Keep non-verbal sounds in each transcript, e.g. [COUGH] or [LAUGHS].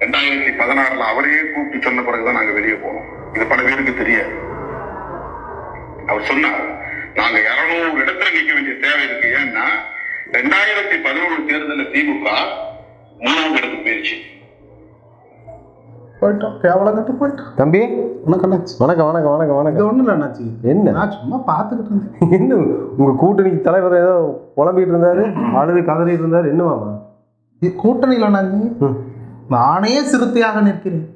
ரெண்டாயிரத்தி பதினாறுல அவரையே கூப்பிட்டு சொன்ன பிறகுதான் நாங்க வெளியே போனோம். இது பல பேருக்கு தெரியாது. அவர் சொன்னார் நாங்க இருநூறு இடத்துல நிக்க வேண்டிய தேவை இருக்கு. ஏன்னா ரெண்டாயிரத்தி பதினொன்று தேர்தலில் திமுக மூணாவது இடத்துக்கு போயிருச்சு. போயிட்டோம். கேவலம் கட்டு போயிட்டோம். தம்பி? வணக்கம் வணக்கம் வணக்கம் இது வணக்கம் ஒண்ணும் இல்லை அண்ணாச்சி என்ன? நான் சும்மா பார்த்துக்கிட்டு இருந்தேன். [LAUGHS] என்ன உங்க கூட்டணிக்கு தலைவர் ஏதோ புலம்பிட்டு இருந்தாரு? அழுது கதறிட்டு இருந்தாரு? என்னவாமா கூட்டணியில் அண்ணாச்சி ம். நானே சிறுத்தையாக நிற்கிறேன்.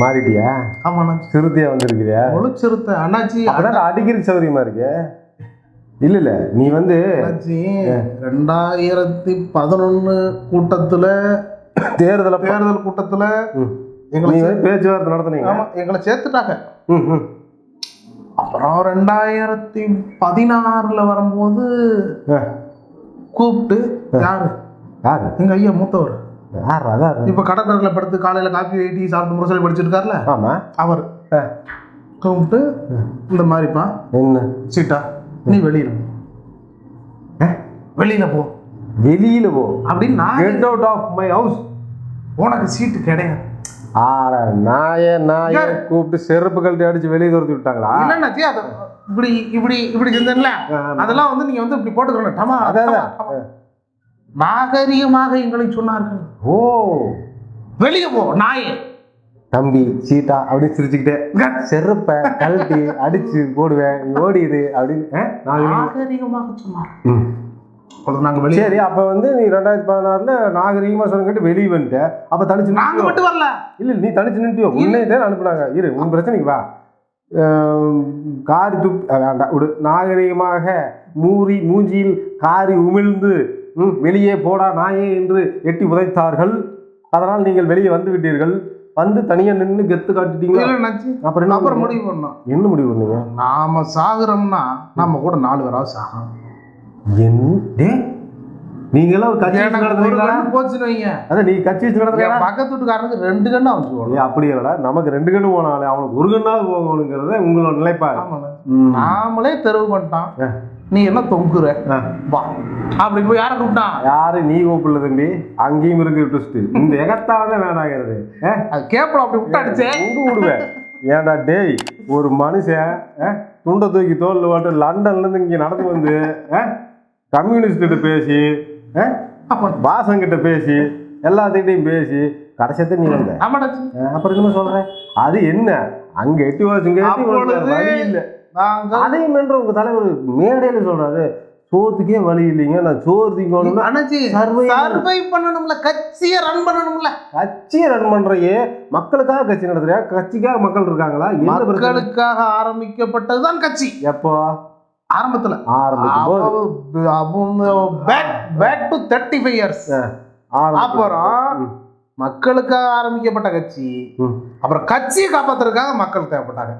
மாறிட்டியா? ஆமா அண்ணாச்சி சிறுத்தையா வந்திருக்கிறியா? முழு சிறுத்தை. அண்ணாச்சி அதான் அடிக்கிறதுக்கு சௌகரியமா இருக்கு? இல்ல இல்ல நீ வந்து ரெண்டாயிரத்தி பதினொன்னு கூட்டத்துல தேர்தல தேர்தல் கூட்டத்துல எங்களை பேச்சுவார்த்தை நடத்துனீங்க. ஆமா எங்களை சேர்த்துட்டாங்க. அப்புறம் ரெண்டாயிரத்தி பதினாறுல வரும்போது கூப்பிட்டு யாரு? யாரு? எங்க ஐயா மூத்தவர். யார் அதான் இப்ப கடற்கரையில படுத்து காலையில காப்பி டீ சாப்பிட்டு முரசொலி படிச்சிட்டு இருக்காருல்ல ஆமா. அவர். கூப்பிட்டு இந்த மாதிரிப்பா. என்ன? சீட்டா நீ வெளியில வெளியில போ. வெளியில போ. அப்படின்னு நான் get out of my house உனக்கு சீட்டு கிடையாது. ஆட நாயே நாயே? கூப்பிட்டு செருப்பு கழட்டி அடிச்சு வெளியே துரத்தி விட்டாங்களா? இல்லைன்னாச்சி அது இப்படி இப்படி இப்படி ஆமா. அதெல்லாம் வந்து நீங்க வந்து இப்படி போட்டுக்கணும். டமா அதான். நாகரிகமாக எங்களை சொன்னார்கள். ஓ. வெளியே போ நாயே. தம்பி சீட்டா அப்படின்னு சிரிச்சுக்கிட்டே செருப்பை கழட்டி அடிச்சு போடுவேன் நீ ஓடிடு அப்படின்னு நாகரிகமாக சொன்னார் ம். அப்பொழுது நாங்க வெளியே சரி அப்ப வந்து நீ ரெண்டாயிரத்தி பதினாறுல நாகரீகமா சொன்னங்கிட்டு வெளியே வந்துட்ட. அப்ப தனிச்சு நாங்க நின்னுட்டியோ? மட்டும் வரல. இல்ல நீ தனிச்சு நின்ட்டியோ உன்னை தான் அனுப்புனாங்க. இரு உன் பிரச்சனைக்கு வா. காரி துப் வேண்டாம் விடு. நாகரீகமாக மூறி மூஞ்சியில் காரி உமிழ்ந்து வெளியே போடா நாயே என்று எட்டி உதைத்தார்கள். அதனால் நீங்கள் வெளியே வந்து விட்டீர்கள். வந்து தனியா நின்று கெத்து இல்லைன்னாச்சு அப்புறம் என்ன அப்புறம்? முடிவு? பண்ணோம். என்ன முடிவு பண்ணீங்க? நாம சாகுறோம்னா நம்ம கூட நாலு பேராவது சாகணும். என் டே நீங்க எல்லாம் ஒரு கட்சி கண்ணு போச்சுன்னு வைங்க. அதான் நீ கட்சி என் பக்கத்து வீட்டுக்காரனுக்கு ரெண்டு கண்ணு போகணும் அப்படி இல்லடா. நமக்கு ரெண்டு கண்ணு போனாலே அவனுக்கு ஒரு கண்ணாவது போகணுங்கிறத உங்களோட நிலைப்பாடு. நாமளே தெருவு பண்ணிட்டான். நீ என்ன தொங்குற. வா. அப்படி போய் யாரை கூப்பிட்டான் யாரு? நீ கூப்பிடல தம்பி. அங்கேயும் இருக்கு ட்விஸ்ட் இந்த எகத்தால தான் வேணாங்கிறது கேப்பல அப்படி விட்டு அடிச்சே. உண்டு விடுவேன். ஏன்டா டேய் ஒரு மனுஷன் துண்டை தூக்கி தோல்ல போட்டு லண்டன்ல இருந்து இங்க நடந்து வந்து கம்யூனிஸ்ட் கிட்ட பேசி வாசன் கிட்ட பேசி எல்லாத்துக்கிட்டையும் பேசி கடைசியத்தை நீ வந்த. அப்புறம் என்ன சொல்றேன் அது என்ன? அங்க எட்டி வழி இல்லை. நாங்க அதையும் என்று உங்க தலைவர் மேடையில சொல்றாரு சோத்துக்கே வழி இல்லைங்க நான் சோறு திங்கணும்னா அண்ணாச்சி. சர்வை பண்ணணும்ல கட்சியை ரன் பண்ணணும்ல. கட்சியை ரன் பண்றையே மக்களுக்காக கட்சி நடத்துறியா? கட்சிக்காக மக்கள் இருக்காங்களா? மக்களுக்காக ஆரம்பிக்கப்பட்டதுதான் கட்சி. எப்போ? ஆரம்பத்துல. ஆரம்பிக்கும் back back to thirty five years அப்புறம். மக்களுக்காக ஆரம்பிக்கப்பட்ட கட்சி. அப்புறம் கட்சியை காப்பாத்துறதுக்காக மக்கள் தேவைப்பட்டாங்க.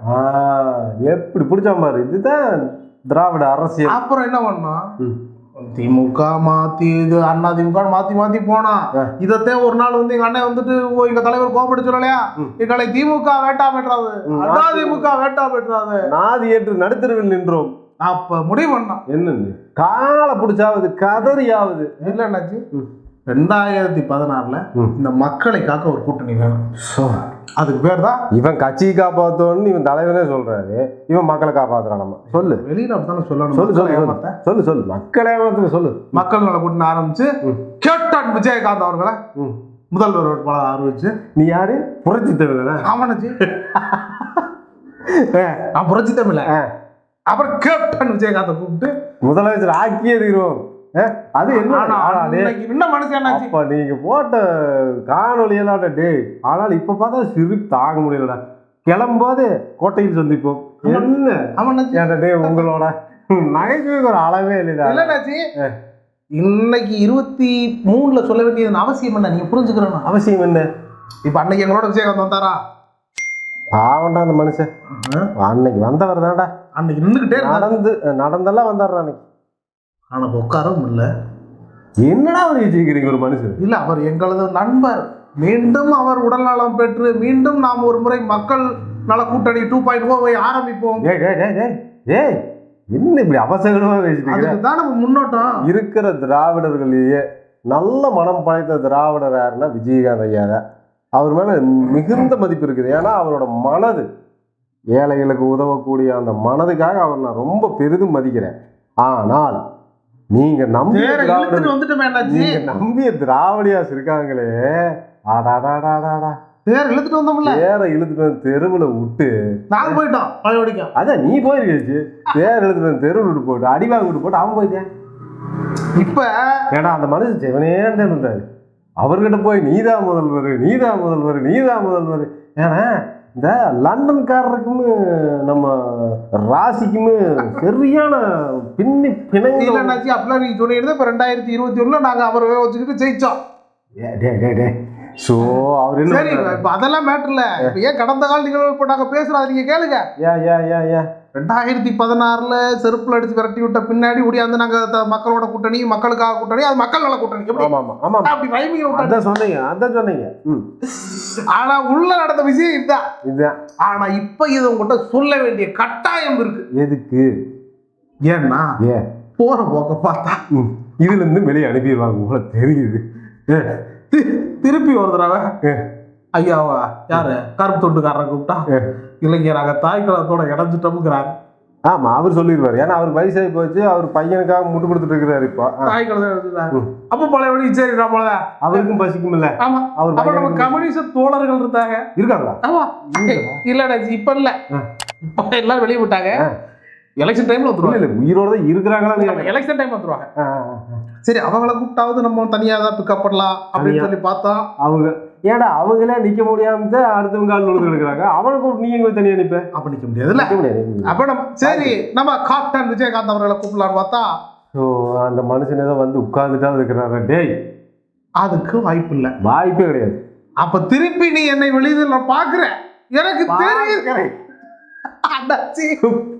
எப்படி பிடிச்சா பாரு இதுதான் திராவிட அரசியல். அப்புறம் என்ன பண்ணோம். திமுக மாத்தி இது அண்ணா திமுக மாத்தி மாத்தி போனா. ஆ. இதத்தான் ஒரு நாள் வந்து எங்க அண்ணன் வந்துட்டு ஓ எங்க தலைவர் கோபப்பட்டு சொல்லலையா. எங்களை திமுக வேட்டா பெற்றாது. அண்ணா திமுக வேட்டா பெற்றாது. நாதி ஏற்று நடுத்தருவில் நின்றோம். அப்ப முடிவு பண்ணோம் என்னன்னு காலை பிடிச்சாவது கதறியாவது. இல்ல என்னாச்சு. ரெண்டாயிரத்தி பதினாறுல. இந்த மக்களை காக்க ஒரு கூட்டணி வேணும். அதுக்கு பேர் தான் இவன் கட்சியை காப்பாத்தோன்னு இவன் தலைவனே சொல்றாரு. இவன் மக்களை காப்பாத்துறான் நம்ம. சொல்லு. வெளியில அப்படித்தானே சொல்லணும். சொல்லு சொல்லு மக்களை சொல்லு. சொல்லு மக்களை ஏமாத்து சொல்லு. மக்கள் நல கூட்டணி ஆரம்பிச்சு ம். கேப்டன் விஜயகாந்த் அவர்களை. முதல்வர் வேட்பாளர் அறிவிச்சு நீ யாரு? புரட்சி தமிழனா ஆமாண்ணாச்சி [LAUGHS] நான் புரட்சி தமிழ. அப்புறம் கேப்டன் விஜயகாந்தை கூப்பிட்டு முதலமைச்சர் ஆக்கியே தீரும் ஆ, அது என்ன மனுஷனாச்சு அப்ப நீங்க போட்ட காணொலி எல்லாம் டேய் ஆனால் இப்ப பார்த்தா சிரிப்பு தாங்க முடியலடா. கிளம்போது கோட்டையில் சந்திப்போம். என்ன? ஏன்டா டேய் உங்களோட நகைச்சுவைக்கு ஒரு அளவே இல்லைடா. இல்லைண்ணாச்சி இன்னைக்கு இருபத்தி மூணுல சொல்ல வேண்டியது அவசியம் என்ன? நீங்க புரிஞ்சுக்கிறணும் அவசியம் என்ன? இப்ப அன்னைக்கு எங்களோட விஜயகாந்த் வந்தாரா? பாவண்டா அந்த மனுஷன். அன்னைக்கு வந்தவர் தான்டா. அன்னைக்கு இருந்தாரு. நடந்து நடந்தெல்லாம் வந்தார் அன்னைக்கு. ஆனா உட்காரவும் இல்ல என்னடா ஒரு வச்சுக்கிறீங்க ஒரு மனுஷன்? இல்ல அவர் எங்களது நண்பர். மீண்டும் அவர் உடல்நலம் பெற்று மீண்டும் நாம் ஒரு முறை மக்கள் நல கூட்டணி டூ பாயிண்ட் ஓவை ஆரம்பிப்போம். ஏய் ஏய் என்ன இப்படி அவசரமா பேசிட்டு தான் நம்ம முன்னோட்டம். இருக்கிற திராவிடர்களையே நல்ல மனம் படைத்த திராவிடர் யாருன்னா விஜயகாந்த் ஐயா தான். அவர் மேல மிகுந்த மதிப்பு இருக்குது. ஏன்னா அவரோட மனது ஏழைகளுக்கு உதவக்கூடிய அந்த மனதுக்காக அவர் நான் ரொம்ப பெரிதும் மதிக்கிறேன். ஆனால் நீங்க நம்பிய நம்பிய திராவிடியாஸ் இருக்காங்களே. ஆடாடாடாடாடா வேற இழுத்துட்டு வந்தோம்ல. வேற இழுத்துட்டு வந்து தெருவுல விட்டு நாங்க போயிட்டோம் பழையபடிக்கும் அதான் நீ போயிருக்கேச்சு வேற இழுத்துட்டு வந்து தெருவுல விட்டு போட்டு அடிவாங்க விட்டு போட்டு அவன் போயிட்டேன். இப்ப ஏடா அந்த மனுஷன் செவனே இருந்தாரு அவர்கிட்ட போய் நீதான் முதல்வர் நீதான் முதல்வர் நீதான் முதல்வர். ஏன்னா இந்த லண்டன்காரருக்கும் நம்ம ராசிக்கும் சரியான பின்னி பிணைங்க என்னாச்சு அப்பெல்லாம் நீங்க சொன்னீங்க இப்ப ரெண்டாயிரத்தி இருபத்தி ஒண்ணுல நாங்க அவரை வச்சுக்கிட்டு ஜெயிச்சோம். ஸோ அவர் என்ன? இப்ப அதெல்லாம் மேட்டர்ல இப்ப ஏன் கடந்த கால நிகழ்வு இப்ப நாங்க பேசுறோம் அதை நீங்க கேளுங்க. ஏன் ஏன் ஏன் ஏன் ரெண்டாயிரத்தி பதினாறுல செருப்புல அடிச்சு விரட்டி விட்ட பின்னாடி ஓடியாந்து நாங்க த- மக்களோட கூட்டணி மக்களுக்காக கூட்டணி அது மக்கள் நல கூட்டணி. எப்படி? ஆமா ஆமா ஆமா. அப்படி ரைமிங் அதான் சொன்னீங்க அதான் சொன்னீங்க. ம். ஆனா உள்ள நடந்த விஷயம் இதுதான் இதுதான் ஆனா இப்ப இது உங்ககிட்ட சொல்ல வேண்டிய கட்டாயம் இருக்கு. எதுக்கு? ஏன்னா ஏன்? போற போக்க பார்த்தா ம். இதுல இருந்து வெளியே அனுப்பிடுவாங்க போல தெரியுது. ஏ, தி- திருப்பி ஒரு தடவை. ஏ, ஐயாவா யாரு? கருப்பு தொட்டுக்காரரை கூப்பிட்டா. ஏ. இல்லைங்க நாங்க தாய் கலத்தோட இணைஞ்சிட்டோம்ங்கிறாங்க ஆமா அவர் சொல்லிடுவார். ஏன்னா அவர் வயசாகி போச்சு அவர் பையனுக்காக முட்டு கொடுத்துட்டு இருக்கிறாரு இப்போ. தாய் ம். அப்ப பழையபடி சரி நம்மள அவருக்கும் பசிக்கும் இல்ல. ஆமா. அவர் அப்ப நம்ம கம்யூனிஸ்ட் தோழர்கள் இருந்தாங்க இருக்காங்களா? ஆமா. இல்லடா இப்ப இல்ல. இப்ப எல்லாரும் வெளியே விட்டாங்க. எலெக்ஷன் டைம்ல வந்துருவாங்க. இல்ல உயிரோட தான் இருக்கிறாங்களான்னு கேக்குறேன். எலெக்ஷன் டைம் வந்துருவாங்க. சரி அவங்கள கூப்பிட்டாவது நம்ம தனியா தான் பிக்கப் பண்ணலாம் அப்படின்னு. சொல்லி பார்த்தா அவங்க ஏடா அவங்களே நிக்க முடியாம தான் அடுத்தவங்க கால் நுழுந்து எடுக்கிறாங்க? அவனை கூப்பிட்டு நீங்க போய் தனியா நிப்ப? அப்ப நிக்க முடியாதுல்ல? அப்ப நம்ம சரி நம்ம காப்டன் விஜயகாந்த் அவர்களை கூப்பிடலான்னு பார்த்தா ஸோ அந்த மனுஷன் ஏதோ வந்து உட்கார்ந்துட்டா இருக்கிறாரு. டேய் அதுக்கு வாய்ப்பு இல்ல. வாய்ப்பே கிடையாது. அப்ப திருப்பி நீ என்னை வெளியில பாக்குற எனக்கு. அடச்சி.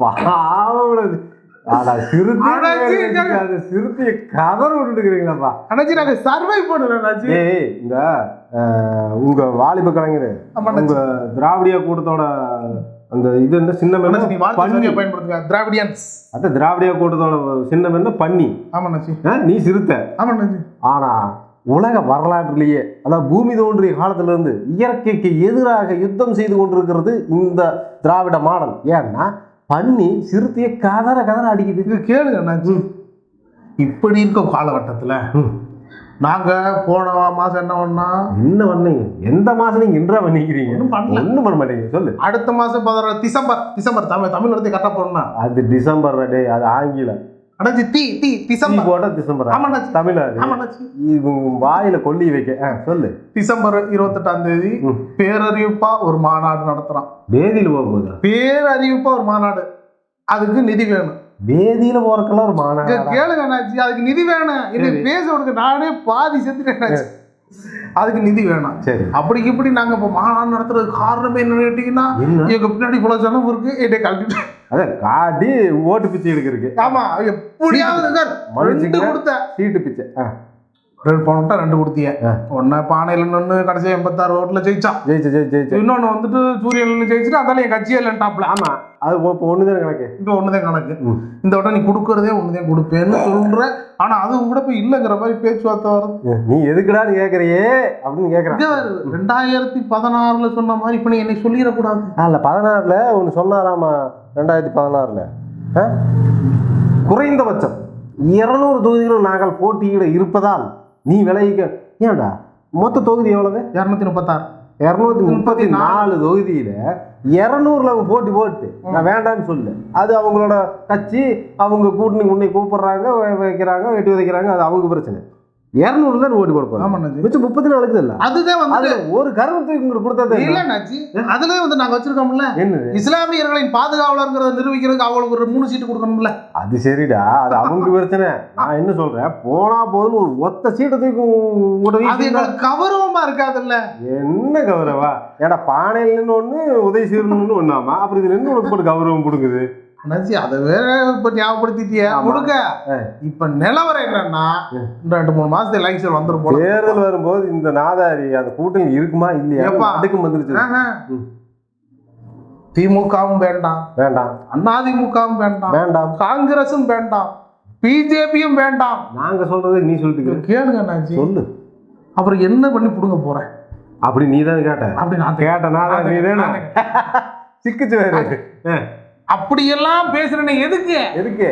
பாவம் சிறுத்தையை கதற விட்டுட்டு இருக்கிறீங்களாப்பா அண்ணாச்சி நாங்க சர்வை பண்ணுறோம் அண்ணாச்சி இந்த உங்க வாலிப கலைஞர். உங்க திராவிடிய கூட்டத்தோட அந்த இது என்ன சின்னம் நீ என்ன பண்ணி பயன்படுத்துங்க. திராவிடியன்ஸ். அந்த திராவிடிய கூட்டத்தோட சின்னம் என்ன பண்ணி ஆமா அண்ணாச்சி ஆ, நீ சிறுத்தை. ஆமா அண்ணாச்சி ஆனா உலக வரலாற்றிலேயே அதாவது பூமி தோன்றிய காலத்துல இருந்து இயற்கைக்கு எதிராக யுத்தம் செய்து கொண்டிருக்கிறது இந்த திராவிட மாடல். ஏன்னா பண்ணி சிறுத்தையை கதற கதற அடிக்குது. கேளுங்க இப்படி இருக்க காலகட்டத்துல ம். நாங்க போன மாசம் என்ன பண்ணா என்ன பண்ணீங்க? எந்த மாசம் நீங்க இன்றா பண்ணிக்கிறீங்க? ஒண்ணும் பண்ணல. பண்ண மாட்டீங்க சொல்லு. அடுத்த மாசம் பதினாறு டிசம்பர் டிசம்பர் தமிழ் தமிழ் வந்து கரெக்டா போடணும் அது டிசம்பர் டே அது ஆங்கிலம் அண்ணாச்சி டி தீ டிசம்பர். போட்டா டிசம்பர்? ஆமா அண்ணாச்சி. தமிழ் ஆமா அண்ணாச்சி இவங்க வாயில கொல்லி வைக்க. சொல்லு. டிசம்பர் இருபத்தெட்டாம் தேதி. பேரறிவிப்பா ஒரு மாநாடு நடத்துறான். வேதியில போக போகுதா? பேரறிவிப்பா ஒரு மாநாடு. அதுக்கு நிதி வேணும். வேதியில போறக்கெல்லாம் ஒரு மாநாடு கேளுங்க அண்ணாச்சி அதுக்கு நிதி வேணும். சரி. பேச விடுங்க. நானே பாதி செத்துட்டேன். அதுக்கு நிதி வேணும். சரி. அப்படி இப்படி நாங்க இப்ப மாநாடு நடத்துறதுக்கு காரணம் என்னன்னு கேட்டீங்கன்னா எங்க பின்னாடி இவ்வளவு ஜனம் இருக்கு என்னை கழட்டிட்டு அதான் காட்டி ஓட்டு பிச்சை எடுக்கிறதுக்கு. ஆமா எப்படியாவது சார் ரெண்டு. கொடுத்தேன். சீட்டு பிச்சை. ரெண்டு பணம் ரெண்டு கொடுத்தீங்க. ஆ. ஒன்னு பானையில நின்று கடைசியா எண்பத்தாறு ஓட்டுல ஜெயிச்சான் ஜெயிச்சு ஜெயிச்சு ஜெயிச்சு. இன்னொன்னு வந்துட்டு சூரியன் ஜெயிச்சுட்டு அதால என் கட்சியே இல்லைன்ட்டாப்ல ஆமா. அது இப்போ ஒண்ணுதான் கணக்கு. இந்த ஒண்ணுதான் கணக்கு. ம். இந்த வட்டம் நீ கொடுக்கறதே ஒண்ணுதான் கொடுப்பேன்னு சொல்ற. ஆனா அதுவும் கூட இப்ப இல்லைங்கிற மாதிரி பேச்சுவார்த்தை வருது. நீ எதுக்குடான்னு கேக்குறியே அப்படின்னு பாரு, ரெண்டாயிரத்தி பதினாறுல சொன்ன மாதிரி இப்ப நீ என்னை சொல்லிடக்கூடாது. அல்ல பதினாறுல ஒன்று சொன்னாராமா? ரெண்டாயிரத்தி பதினாறுல? குறைந்தபட்சம் இருநூறு தொகுதிகள் நாங்கள் போட்டியிட இருப்பதால் நீ விளைவிக்க ஏன்டா? மொத்த தொகுதி எவ்வளவு? இருநூத்தி முப்பத்தாறு. இரநூத்தி முப்பத்தி நாலு தொகுதியில இரநூறுல அவங்க போட்டி போட்டு. நான் வேண்டாம்னு சொல்லு அது அவங்களோட கட்சி அவங்க கூட்டணி உன்னை கூப்பிடுறாங்க வைக்கிறாங்க வெட்டி உதைக்கிறாங்க அது அவங்க பிரச்சனை. இருநூறு தான் ஓட்டி போட ஆமா, போறோம் அண்ணாச்சி. மிச்சம் முப்பத்தி நாலுக்கு இல்ல அதுதான் வந்து ஒரு கருவு தூக்கி இங்க கொடுத்தா இல்ல நாச்சி அதுலயே வந்து நாங்க வச்சிருக்கோம்ல. என்னது? இஸ்லாமியர்களின் பாதுகாவலர்ங்கிறத நிரூபிக்கிறதுக்கு அவங்களுக்கு ஒரு மூணு சீட்டு கொடுக்கணும்ல. அது சரிடா. அது அவங்க பிரச்சனை. நான் என்ன சொல்றேன்? போனா போதும் ஒரு ஒத்த சீட்டை தூக்கி உங்களோட அது வீட்டுல எங்களுக்கு கௌரவமா இருக்காதுல்ல. என்ன கௌரவா? ஏடா பானையில நின்று ஒண்ணு உதவி செய்யணும்னு ஒண்ணாமா? அப்புறம் இதுல இருந்து உனக்கு போட்டு கௌரவம் கொடுக்குது? அண்ணாச்சி அதை வேற இப்ப ஞாபகப்படுத்திட்டிய. முழுக்க. இப்ப நிலவரம் என்னன்னா ரெண்டு மூணு மாசத்துல எலெக்ஷன் வந்துரும் போல. தேர்தல் வரும்போது இந்த நாதாரி அந்த கூட்டணி இருக்குமா இல்லையா. அதுக்கும் வந்துருச்சு. திமுகவும் வேண்டாம். வேண்டாம். அதிமுகவும் வேண்டாம். வேண்டாம். காங்கிரஸும் வேண்டாம். பிஜேபியும் வேண்டாம். நாங்க சொல்றது நீ சொல்லிட்டு கேளுங்க அண்ணாச்சி. சொல்லு. அப்புறம் என்ன பண்ணி புடுங்க போறேன் அப்படி நீ தான் கேட்ட. அப்படி நான் கேட்ட நான் நீ தானே சிக்கிச்சு வேறு. அப்படியெல்லாம் பேசுறேன்னு எதுக்கு? எதுக்கு?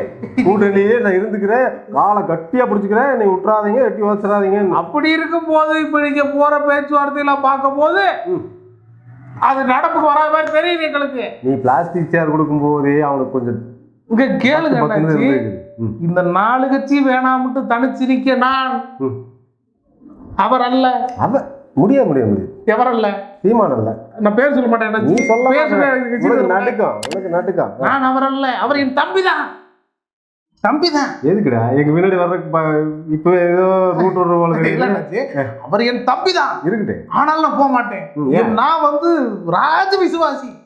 கூட்டணியே நான் இருந்துக்கிறேன். காலை கட்டியா பிடிச்சிக்கிறேன். நீ விட்டுறாதீங்க எட்டி வச்சிடாதீங்க அப்படி இருக்கும் போது இப்ப நீங்க போற பேச்சுவார்த்தையெல்லாம் பார்க்கும் போது. அது நடப்புக்கு வராத மாதிரி தெரியுது எங்களுக்கு. நீ பிளாஸ்டிக் சேர் கொடுக்கும் போதே அவனுக்கு கொஞ்சம் இங்க கேளுங்க இந்த நாலு கட்சி வேணாம்ட்டு தனிச்சு நிக்க நான். அவர் அல்ல. அவ முடிய முடிய முடியும் எவர் அல்ல சீமான் அல்ல நான் பேர் சொல்ல மாட்டேன். நீ. சொல்ல மாட்டேன். நடுக்கம். உனக்கு நடுக்கம். நான் அவர் அல்ல அவர் என் தம்பி தான் தம்பி தான் எதுக்குடா? எங்க முன்னாடி ப- இப்ப ஏதோ ரூட் போல. அண்ணாச்சி. அவர் என் தம்பி தான் இருக்கட்டே ஆனாலும் நான் போக மாட்டேன்? நான் வந்து ராஜ விசுவாசி.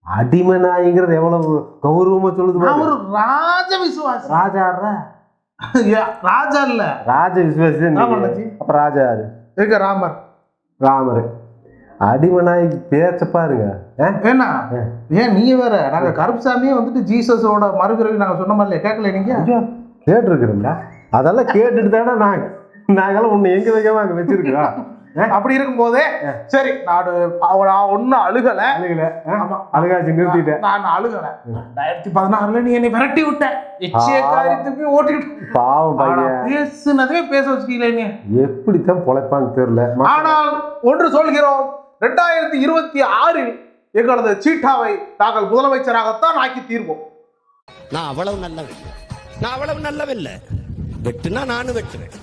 அடிமை நாய்ங்கிறது எவ்வளவு கௌரவமா சொல்லுது. ஒரு ராஜ விசுவாசி. ஏ, ராஜா இல்ல. ராஜ விசுவாசி. அப்ப ராஜா யாரு? இருக்க ராமர்? ராமர். அடிமை நாய் பேச்ச பாருங்க. ஆ. ஏன் நீங்க வேற? நாங்க கருப்புசாமியே வந்துட்டு ஜீசஸோட மறுபிறவி நாங்க சொன்ன மாதிரி கேட்கல நீங்க? ஐயோ கேட்டிருக்கிறோம்டா. அதெல்லாம் கேட்டுட்டு தானே நாங்க நாங்கெல்லாம் உன்னை எங்க வைக்காம அங்க வச்சிருக்கோம் அப்படி இருக்கும் போதே சரி நான் அவ- நான் ஒன்னும் அழுகல. அழுகல? ஆமா. அழுகாச்சு நிறுத்திட்டேன். நான் அழுகல. ரெண்டாயிரத்தி பதினாறுல நீ என்னை விரட்டி விட்ட. எச்சிய ஆ. காரியத்துக்கு ஓட்டிட்டு பாவம் பையன். பேசுனதே பேச வச்சுக்கல நீ எப்படித்தான் பொழைப்பான்னு தெரியல. ஆனால் ஒன்று சொல்கிறோம். ரெண்டாயிரத்தி இருபத்தி ஆறில் எங்களது சீட்டாவை நாங்கள் முதலமைச்சராகத்தான் ஆக்கி தீர்வோம். நான் அவ்வளவு நல்லவன். நான் அவ்வளவு நல்லவன் இல்ல. வெட்டுனா நானும் வெட்டுவேன்.